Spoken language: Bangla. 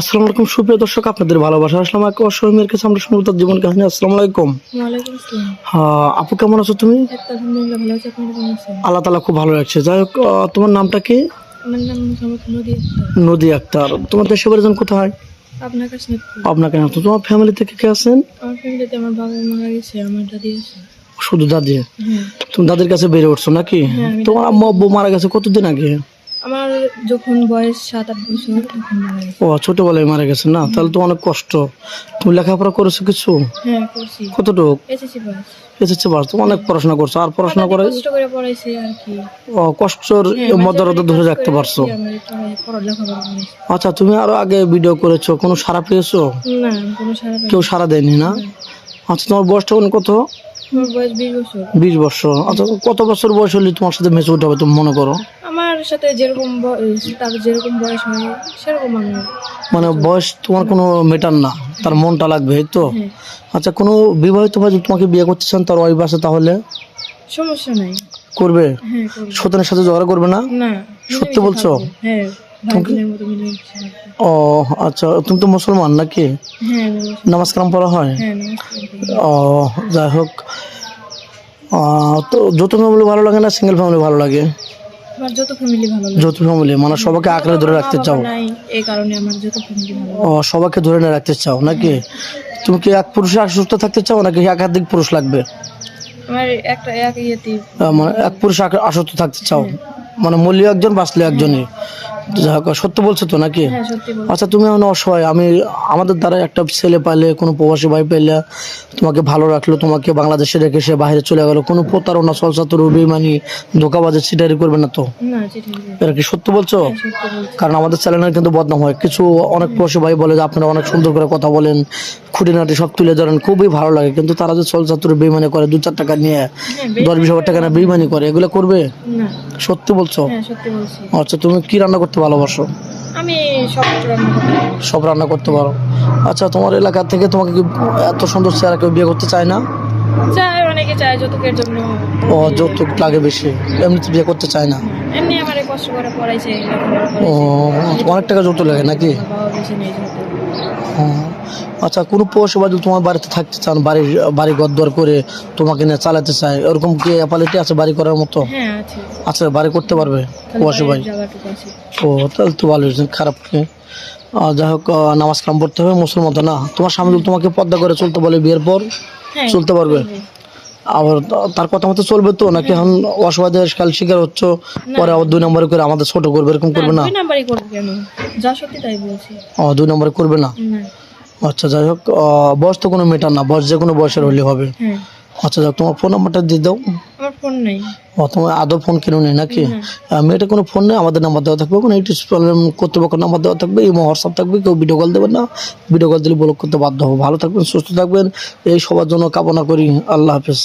আসসালামু আলাইকুম সুপ্রিয় দর্শক আপনাদের ভালোবাসা। আসলাম এক অসমের কাছে আমরা শুনব তার জীবন কাহিনী আসসালামু আলাইকুম। হ্যাঁ, আপু কেমন আছো তুমি? আল্লাহ তালা খুব ভালো লাগছে যাই হোক তোমার নামটা কি? নদী আক্তার। তোমার দেশে বাড়িজন কোথায়? আপনাকে না তোমার ফ্যামিলি থেকে কে আছেন? শুধু দাদি? হ্যাঁ। তুমি দাদির কাছে বেড়ে উঠছো নাকি? হ্যাঁ, তোমার আম্মা আব্বু মারা গেছে কতদিন আগে? আমার যখন বয়স সাত আট বছর তখন মারা গেছে। ও ছোটবেলায় মারা গেছে না? তাহলে তো অনেক কষ্ট। তুমি লেখাপড়া করেছ কিছু? হ্যাঁ করছি। কতটুক? এসেছে বার তুমি অনেক পড়াশোনা করছ। আর পড়াশোনা করে কষ্ট করে পড়াইছে আর কি। ও, কষ্টর মধ্যরতা ধরে রাখতে পারছ। করেছি। আচ্ছা তুমি আরও আগে ভিডিও করেছ। কোনো সারা পেয়েছ? না কোনো সারা কেউ সারা দেয়নি না? আচ্ছা তোমার বয়সটা এখন কত? আমার বয়স বিশ বছর। বিশ বছর। আচ্ছা কত বছর বয়স হলে তোমার সাথে মেচে উঠে হবে তুমি মনে করো? আমার সাথে যেরকম তার যেরকম বয়স হয় সেরকম আমি মানে বয়স তোমার কোনো মেটার না। তার মনটা লাগবে এই তো? হ্যাঁ। আচ্ছা কোনো বিবাহিত ভাই যদি তোমাকে বিয়ে করতে চান তার ওয়াইফ আছে তাহলে? সমস্যা নাই। করবে? হ্যাঁ সতীনের সাথে ঝগড়া করবে না? না সত্যি বলছো? হ্যাঁ। ও আচ্ছা তুমি তো মুসলমান নাকি? হ্যাঁ নামাজ কালাম পড়া হয়? হ্যাঁ ও যাই হোক। তো যৌথ ফ্যামিলি ভালো লাগে না সিঙ্গেল ফ্যামিলি ভালো লাগে? আমার যত ফ্যামিলি ভালো লাগে যৌথ ফ্যামিলি মানে সবাইকে আঁকড়ে ধরে রাখতে চাও? নাই এই কারণে আমার যত ফ্যামিলি ভালো ও সবাইকে ধরে না রাখতে চাও নাকি? তুমি কি এক পুরুষে আসক্ত থাকতে চাও নাকি একাধিক পুরুষ লাগবে? আমার একটা এক ইয়েতে মানে এক পুরুষ আসক্ত থাকতে চাও? মানে মূল্য একজন বাঁচলে একজনই। হোক, সত্য বলছো তো নাকি? হ্যাঁ আচ্ছা তুমি এখন অসহায় আমি আমাদের দ্বারা একটা ছেলে পাইলে কোনো প্রবাসী ভাই পাইলে তোমাকে ভালো রাখল তোমাকে বাংলাদেশে রেখে সে বাইরে চলে গেল কোনো প্রতারণা সলসাতুর বেমানি ধোকাবাজের চিটারি করবে না তো? এটা কি সত্য বলছো? কারণ আমাদের চ্যানেলের কিন্তু বদনাম হয়। কিছু অনেক প্রবাসী ভাই বলে যে আপনারা অনেক সুন্দর করে কথা বলেন খুঁটিনাটি সব তুলে ধরেন খুবই ভালো লাগে। কিন্তু তারা যে সলসাতুর বেমানি করে দু চার টাকা নিয়ে হ্যাঁ দশ বিশ হাজার টাকা না বেমানি করে এগুলো করবে? হ্যাঁ সত্যি বলছি। আচ্ছা তুমি কি রান্না করতে ভালোবাসো? আমি সব রান্না করতে সব রান্না করতে পারো। আচ্ছা তোমার এলাকা থেকে তোমাকে কি এত সুন্দর চেহারা কেউ বিয়ে করতে চায় না? চায় অনেকে চায় যৌতুকের জন্য। ও যৌতুক লাগে বেশি। এমনিতে বিয়ে করতে চায় না? এমনি আমার কষ্ট করে পড়াইছে ও করাইছে। অনেক টাকা যৌতুক লাগে নাকি? বেশি নেই আচ্ছা কোনো পৌরসভা যদি তোমার বাড়িতে থাকতে চান বাড়ির বাড়ি গদ্দর করে তোমাকে নিয়ে চালাতে চায় ওরকম কি অ্যাপালিটি আছে বাড়ি করার মতো? হ্যাঁ আচ্ছা বাড়ি করতে পারবে আছে। ও তাহলে তো ভালো খারাপ যাই হোক নামাজ কাম পড়তে হবে মুসলমান না। তোমার স্বামী তোমাকে পদ্মা করে চলতে বলে বিয়ের পর? হ্যাঁ চলতে পারবে? আবার তার কথা মতো চলবে তো নাকি এখন অসহায় কাল শিকার হচ্ছে? পরে আবার দুই নম্বরে করে আমাদের ছোট করবে এরকম করবে না দুই নাম্বারই করবে কেন যা সত্যি তাই বলছি। ও দুই নম্বরে করবে না? আচ্ছা যাই হোক বয়স তো কোনো মেটার না বয়স যে কোনো বয়সের হলে হবে। হ্যাঁ। আচ্ছা যাক তোমার ফোন নাম্বারটা দিয়ে দাও। আমার ফোন নেই। ও তোমার আদৌ ফোন কিনো নেই নাকি। মেয়েটা কোনো ফোন নেই আমাদের নাম্বার দেওয়া থাকবে কোনো নাম্বার দেওয়া থাকবে এই হোয়াটসঅ্যাপ থাকবে কেউ ভিডিও কল দেবেন না। ভিডিও কল দিলে ব্লক করতে বাধ্য হব। ভালো থাকবেন সুস্থ থাকবেন এই সবার জন্য কামনা করি। আল্লাহ হাফেজ।